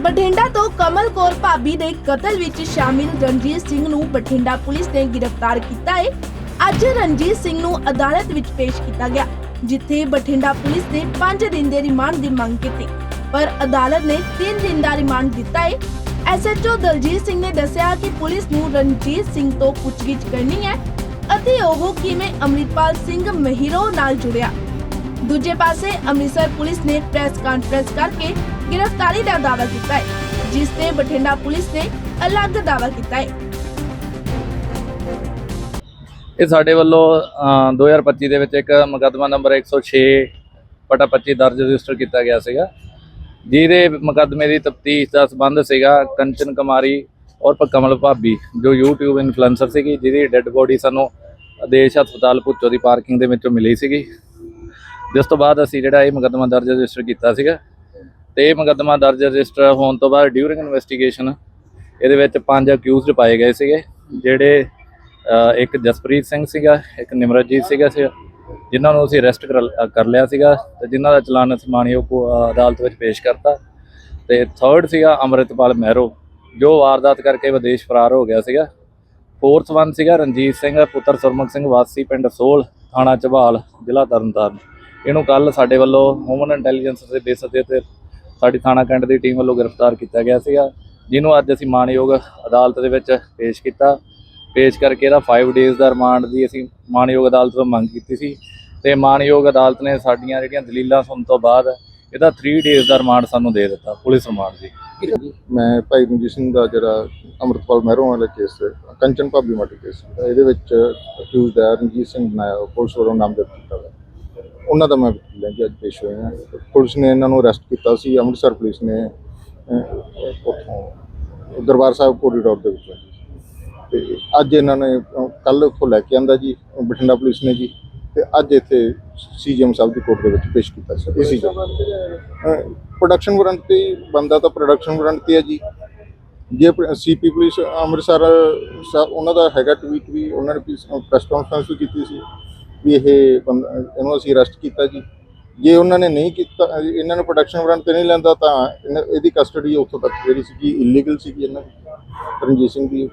ਬਠਿੰਡਾ ਤੋਂ ਕਮਲ ਕੌਰ ਭਾਬੀ ਦੇ ਕਤਲ ਵਿੱਚ ਸ਼ਾਮਿਲ ਰਣਜੀਤ ਸਿੰਘ ਨੂੰ ਬਠਿੰਡਾ ਪੁਲਿਸ ਨੇ ਗ੍ਰਿਫਤਾਰ ਕੀਤਾ ਹੈ ਅੱਜ ਰਣਜੀਤ ਸਿੰਘ ਨੂੰ ਅਦਾਲਤ ਵਿੱਚ ਪੇਸ਼ ਕੀਤਾ ਗਿਆ, ਜਿੱਥੇ ਬਠਿੰਡਾ ਪੁਲਿਸ ਨੇ 5 ਦਿਨ ਦੇ ਰਿਮਾਂਡ ਦੀ ਮੰਗ ਕੀਤੀ। ਪਰ ਅਦਾਲਤ ਨੇ 3 ਦਿਨ ਦਾ ਰਿਮਾਂਡ ਦਿੱਤਾ ਹੈ ਐਸਐਚਓ ਦਲਜੀਤ ਸਿੰਘ ਨੇ ਦੱਸਿਆ ਕਿ ਪੁਲਿਸ ਨੂੰ ਰਣਜੀਤ ਸਿੰਘ ਤੋਂ ਪੁੱਛਗਿੱਛ ਕਰਨੀ ਹੈ ਅਤੇ ਉਹ ਕਿਵੇਂ ਅੰਮ੍ਰਿਤਪਾਲ ਸਿੰਘ ਮਹਿਰੋ ਨਾਲ ਜੁੜਿਆ। ਦੂਜੇ ਪਾਸੇ ਅੰਮ੍ਰਿਤਸਰ ਪੁਲਿਸ ਨੇ ਪ੍ਰੈਸ ਕਾਨਫਰੰਸ ਕਰਕੇ ਗ੍ਰਿਫਤਾਰੀ ਦਾ ਦਾਅਵਾ ਕੀਤਾ ਹੈ, ਜਿਸ ਤੇ ਬਠਿੰਡਾ ਪੁਲਿਸ ਨੇ ਅਲੱਗ ਦਾਅਵਾ ਕੀਤਾ ਹੈ। ਇਹ ਸਾਡੇ ਵੱਲੋਂ 2025 ਦੇ ਵਿੱਚ ਇੱਕ ਮੁਕੱਦਮਾ ਨੰਬਰ 106 ਪਟਾ 25 ਦਰਜ ਰਜਿਸਟਰ ਕੀਤਾ ਗਿਆ ਸੀਗਾ। ਜਿਹਦੇ ਮੁਕੱਦਮੇ ਦੀ ਤਫਤੀਸ਼ ਦਾ ਸਬੰਧ ਸੀਗਾ ਕੰਚਨ ਕੁਮਾਰੀ ਔਰ ਕਮਲ ਭਾਬੀ, ਜੋ YouTube ਇਨਫਲੂਐਂਸਰ ਸੀਗੀ, ਜਿਹਦੀ ਡੈੱਡ ਬੋਡੀ ਸਾਨੂੰ ਆਦੇਸ਼ ਹਸਪਤਾਲ ਭੁੱਚੋ ਦੀ ਪਾਰਕਿੰਗ ਦੇ ਵਿੱਚੋਂ ਮਿਲੀ ਸੀਗੀ। ਜਿਸ ਤੋਂ ਬਾਅਦ ਅਸੀਂ ਜਿਹੜਾ ਇਹ ਮੁਕੱਦਮਾ ਦਰਜ ਰਜਿਸਟਰ ਕੀਤਾ ਸੀਗਾ ਤੇ ਇਹ ਮੁਕੱਦਮਾ ਦਰਜ ਰਜਿਸਟਰ ਹੋਣ ਤੋਂ ਬਾਅਦ ਡਿਊਰਿੰਗ ਇਨਵੈਸਟੀਗੇਸ਼ਨ ਇਹਦੇ ਵਿੱਚ ਪੰਜ ਅਕਿਊਜ਼ਡ ਪਾਏ ਗਏ ਸੀਗੇ, ਜਿਹੜੇ ਇੱਕ ਜਸਪ੍ਰੀਤ ਸਿੰਘ ਸੀਗਾ, ਇੱਕ ਨਿਮਰਜੀਤ ਸੀਗਾ ਸੀ, ਜਿਨ੍ਹਾਂ ਨੂੰ ਅਸੀਂ ਅਰੈਸਟ ਕਰ ਲਿਆ ਸੀਗਾ ਤੇ ਜਿਨ੍ਹਾਂ ਦਾ ਚਲਾਨ ਅਸੀਂ ਮਾਣਯੋਗ ਅਦਾਲਤ ਵਿੱਚ ਪੇਸ਼ ਕਰਤਾ ਤੇ ਥਰਡ ਸੀਗਾ ਅੰਮ੍ਰਿਤਪਾਲ ਮਹਿਰੋ, ਜੋ ਵਾਰਦਾਤ ਕਰਕੇ ਵਿਦੇਸ਼ ਫਰਾਰ ਹੋ ਗਿਆ ਸੀਗਾ। ਫੋਰਥ ਵਨ ਸੀਗਾ ਰਣਜੀਤ ਸਿੰਘ, ਪੁੱਤਰ ਸੁਰਮੁਖ ਸਿੰਘ ਵਾਸੀ, ਪਿੰਡ ਸੋਲ, ਥਾਣਾ ਝਬਾਲ ਜ਼ਿਲ੍ਹਾ ਤਰਨਤਾਰਨ। ਇਹਨੂੰ ਕੱਲ ਸਾਡੇ ਵੱਲੋਂ ਹਿਊਮਨ ਇੰਟੈਲੀਜੈਂਸ ਦੇ ਬੇਸ ਤੇ ਤੇ ਸਾਡੀ ਥਾਣਾ ਕੈਂਟ ਦੀ ਟੀਮ ਵੱਲੋਂ ਗ੍ਰਿਫਤਾਰ ਕੀਤਾ ਗਿਆ ਸੀਗਾ, ਜਿਹਨੂੰ ਅੱਜ ਅਸੀਂ ਮਾਣਯੋਗ ਅਦਾਲਤ ਦੇ ਵਿੱਚ ਪੇਸ਼ ਕੀਤਾ। ਪੇਸ਼ ਕਰਕੇ ਇਹਦਾ 5 ਡੇਜ਼ ਦਾ ਰਿਮਾਂਡ ਦੀ ਅਸੀਂ ਮਾਣਯੋਗ ਅਦਾਲਤ ਤੋਂ ਮੰਗ ਕੀਤੀ ਸੀ ਤੇ ਮਾਣਯੋਗ ਅਦਾਲਤ ਨੇ ਸਾਡੀਆਂ ਜਿਹੜੀਆਂ ਦਲੀਲਾਂ ਸੁਣਨ ਤੋਂ ਬਾਅਦ ਇਹਦਾ 3 ਡੇਜ਼ ਦਾ ਰਿਮਾਂਡ ਸਾਨੂੰ ਦੇ ਦਿੱਤਾ, ਪੁਲਿਸ ਰਿਮਾਂਡ ਜੀ ਮੈਂ ਭਾਈ ਰਣਜੀਤ ਸਿੰਘ ਦਾ ਜਿਹੜਾ ਅੰਮ੍ਰਿਤਪਾਲ ਮਹਿਰੋਂ ਵਾਲਾ ਕੇਸ ਕੰਚਨ ਭਾਬੀ ਮਰਡਰ ਕੇਸ ਇਹਦੇ ਵਿੱਚ ਅਕਿਊਜ਼ਡ ਹੈ ਰਣਜੀਤ ਸਿੰਘ ਬਣਾਇਆ ਪੁਲਿਸ ਵੱਲੋਂ ਨਾਮਜ਼ਦ ਕੀਤਾ ਉਹਨਾਂ ਦਾ ਮੈਂ ਹਾਂ ਜੀ ਅੱਜ ਪੇਸ਼ ਹੋਏ ਹਾਂ। ਪੁਲਿਸ ਨੇ ਇਹਨਾਂ ਨੂੰ ਅਰੈਸਟ ਕੀਤਾ ਸੀ ਅੰਮ੍ਰਿਤਸਰ ਪੁਲਿਸ ਨੇ ਉੱਥੋਂ ਦਰਬਾਰ ਸਾਹਿਬ ਕੋਰੀਡੋਰ ਦੇ ਵਿੱਚੋਂ ਤੇ ਅੱਜ ਇਹਨਾਂ ਨੇ ਕੱਲ ਉੱਥੋਂ ਲੈ ਕੇ ਆਂਦਾ ਜੀ ਬਠਿੰਡਾ ਪੁਲਿਸ ਨੇ ਜੀ ਤੇ ਅੱਜ ਇੱਥੇ ਸੀਜੀਐਮ ਸਾਹਿਬ ਦੀ ਕੋਰਟ ਦੇ ਵਿੱਚ ਪੇਸ਼ ਕੀਤਾ ਸੀ। ਇਸੀ ਪ੍ਰੋਡਕਸ਼ਨ ਵਾਰੰਟ ਤੇ ਬੰਦਾ ਤਾਂ ਪ੍ਰੋਡਕਸ਼ਨ ਵਾਰੰਟ ਤੇ ਹੈ ਜੀ। ਜੇ ਸੀਪੀ ਪੁਲਿਸ ਅੰਮ੍ਰਿਤਸਰ ਉਹਨਾਂ ਦਾ ਹੈਗਾ ਟਵੀਟ ਵੀ ਉਹਨਾਂ ਨੇ ਪ੍ਰੈਸ ਕਾਨਫਰੰਸ ਵੀ ਕੀਤੀ ਸੀ। ਵੀ ਇਹ ਬੰਦਾ ਇਹਨੂੰ ਅਸੀਂ ਅਰੈਸਟ ਕੀਤਾ ਜੀ। ਜੇ ਉਹਨਾਂ ਨੇ ਨਹੀਂ ਕੀਤਾ, ਇਹਨਾਂ ਨੂੰ ਪ੍ਰੋਡਕਸ਼ਨ ਵਾਰੰਟ ਤੇ ਨਹੀਂ ਲੈਂਦਾ ਤਾਂ ਇਹਨਾਂ- ਇਹਦੀ ਕਸਟਡੀ ਉੱਥੋਂ ਤੱਕ ਜਿਹੜੀ ਸੀਗੀ ਇਲੀਗਲ ਸੀਗੀ ਇਹਨਾਂ ਦੀ, ਰਣਜੀਤ ਸਿੰਘ ਦੀ।